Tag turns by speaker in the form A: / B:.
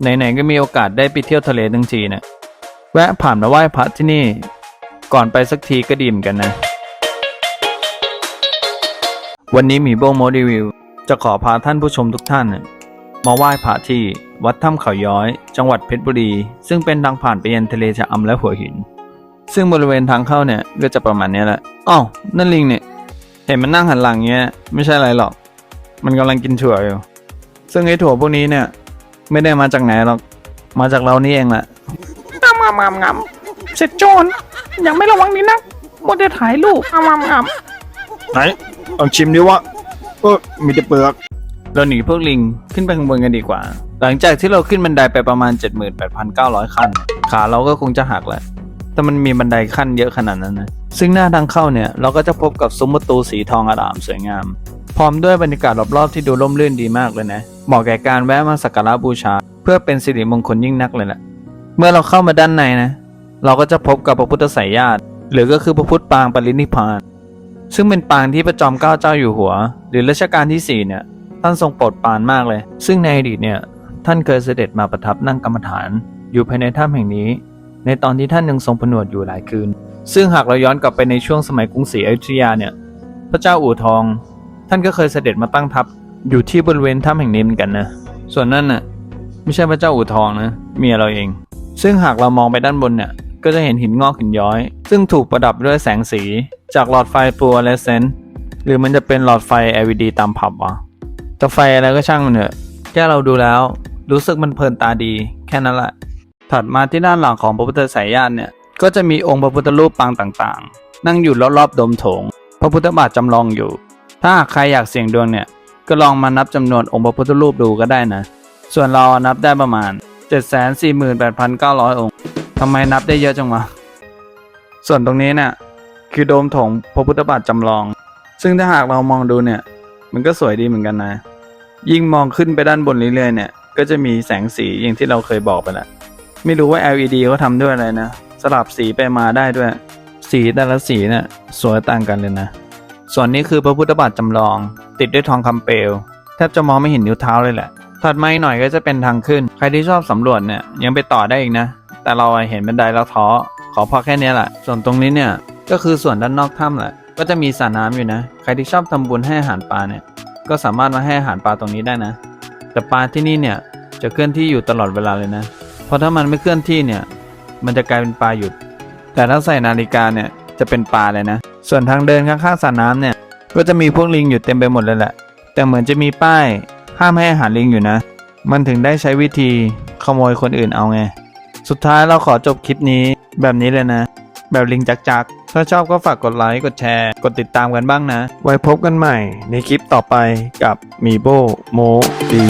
A: ไหนๆก็มีโอกาสได้ไปเที่ยวทะเลทั้งทีนะแวะผ่านมาไหว้พระที่นี่ ก่อนไปสักทีก็ดีมกันนะ วันนี้หมีโบโมรีวิว จะขอพาท่านผู้ชมทุกท่าน มาไหว้พระที่วัดถ้ำเขาย้อย จังหวัดเพชรบุรี ซึ่งเป็นทางผ่านไปยังทะเลชะอำและหัวหิน ซึ่งบริเวณทางเข้าเนี่ยก็จะประมาณนี้แหละอ้าวนั่นลิงเนี่ยเห็นมันนั่งหันหลังเงี้ย ไม่ใช่อะไรหรอก มันกำลังกินถั่วอยู่ ซึ่งไอ้ถั่วพวกนี้เนี่ย ไม่ได้มาจากไหนหรอก มาจากเรานี่เองแหละ
B: งามงามงามงามเสร็จโจรยังไม่ระวังนี่นะมัวแต่ถ่ายรูปงามงามงาม
C: ไหนลองชิมดิวะเออมีแต่เปลือก
A: เราหนีพวกลิงขึ้นไปข้างบนกันดีกว่า หลังจากที่เราขึ้นบันไดไปประมาณ 78,900 ขั้น ขาเราก็คงจะหักแหละ แต่มันมีบันไดขั้นเยอะขนาดนั้นนะ ซึ่งหน้าทางเข้าเนี่ย เราก็จะพบกับซุ้มประตูสีทองอร่ามสวยงาม พร้อมด้วยบรรยากาศรอบๆที่ดูร่มรื่นดีมากเลยนะ เหมาะแก่การแวะมาสักการะบูชา เพื่อเป็นสิริมงคลยิ่งนักเลยแหละเมื่อเราเข้ามาด้านในนะ เราก็จะพบกับพระพุทธไสยญาติ หรือก็คือพระพุทธปางปรินิพาน ซึ่งเป็นปางที่พระจอมเกล้าเจ้าอยู่หัว หรือรัชกาลที่4เนี่ยท่านทรงโปรดปานมากเลย ซึ่งในอดีตเนี่ยท่านเคยเสด็จมาประทับนั่งกรรมฐาน อยู่ภายในถ้ำแห่งนี้ ในตอนที่ท่านยังทรงผนวดอยู่หลายคืน ซึ่งหากเราย้อนกลับไปในช่วงสมัยกรุงศรีอยุธยาเนี่ยพระเจ้าอู่ทอง ท่านก็เคยเสด็จมาตั้งทัพ อยู่ที่บริเวณถ้ำแห่งนี้เหมือนกันนะ ส่วนนั่นน่ะ ไม่ใช่พระเจ้าอู่ทองนะเมียเราเอง ซึ่งหากเรามองไปด้านบนเนี่ย ก็จะเห็นหินงอกหินย้อย ซึ่งถูกประดับด้วยแสงสี จากหลอดไฟฟลูออเรสเซนต์หรือมันจะเป็นหลอดไฟ LED ตามผับวะแต่ไฟอะไรก็ช่างมันเถอะแค่เราดูแล้ว รู้สึกมันเพลินตาดีแค่นั้นแหละถัดมาที่ด้านหลังของพระพุทธไสยญาติเนี่ยก็จะมีองค์พระพุทธรูปปางต่างๆ นั่งอยู่รอบๆดมโถง พระพุทธบาทจำลองอยู่ ถ้าหากใครอยากเสี่ยงดวงเนี่ย ก็ลองมานับจำนวนองค์พระพุทธรูปดูก็ได้นะ ส่วนเรานับได้ประมาณ 748,900 องค์ทำไมนับได้เยอะจังวะ ส่วนตรงนี้เนี่ยคือโดมถงพระพุทธบาทจำลอง ซึ่งถ้าหากเรามองดูเนี่ย มันก็สวยดีเหมือนกันนะ ยิ่งมองขึ้นไปด้านบนเรื่อยๆเนี่ย ก็จะมีแสงสีอย่างที่เราเคยบอกไปแล้วไม่รู้ว่า LED เขาทำด้วยอะไรนะ สลับสีไปมาได้ด้วย สีแต่ละสีเนี่ยสวยต่างกันเลยนะ ส่วนนี้คือพระพุทธบาทจำลอง ติดด้วยทองคำเปลวแทบจะมองไม่เห็นนิ้วเท้าเลยแหละถัดมาอีกหน่อยก็จะเป็นทางขึ้น ใครที่ชอบสำรวจเนี่ยยังไปต่อได้อีกนะ แต่เราเห็นบันไดแล้วท้อขอพอแค่นี้แหละ ส่วนตรงนี้เนี่ยก็คือส่วนด้านนอกถ้ำแหละ ก็จะมีสระน้ำอยู่นะ ใครที่ชอบทำบุญให้อาหารปลาเนี่ย ก็สามารถมาให้อาหารปลาตรงนี้ได้นะ แต่ปลาที่นี่เนี่ยจะเคลื่อนที่อยู่ตลอดเวลาเลยนะ เพราะถ้ามันไม่เคลื่อนที่เนี่ย มันจะกลายเป็นปลาหยุด แต่ถ้าใส่นาฬิกาเนี่ยจะเป็นปลาเลยนะ ส่วนทางเดินข้างๆสระน้ำเนี่ย ก็จะมีพวกลิงอยู่เต็มไปหมดเลยแหละ แต่เหมือนจะมีป้ายห้ามให้อาหารลิงอยู่นะ มันถึงได้ใช้วิธีขโมยคนอื่นเอาไง สุดท้ายเราขอจบคลิปนี้แบบนี้เลยนะ แบบลิงจักจักๆถ้าชอบก็ฝากกดไลค์ กดแชร์ กดติดตามกันบ้างนะ ไว้พบกันใหม่ในคลิปต่อไปกับมีโบโมรี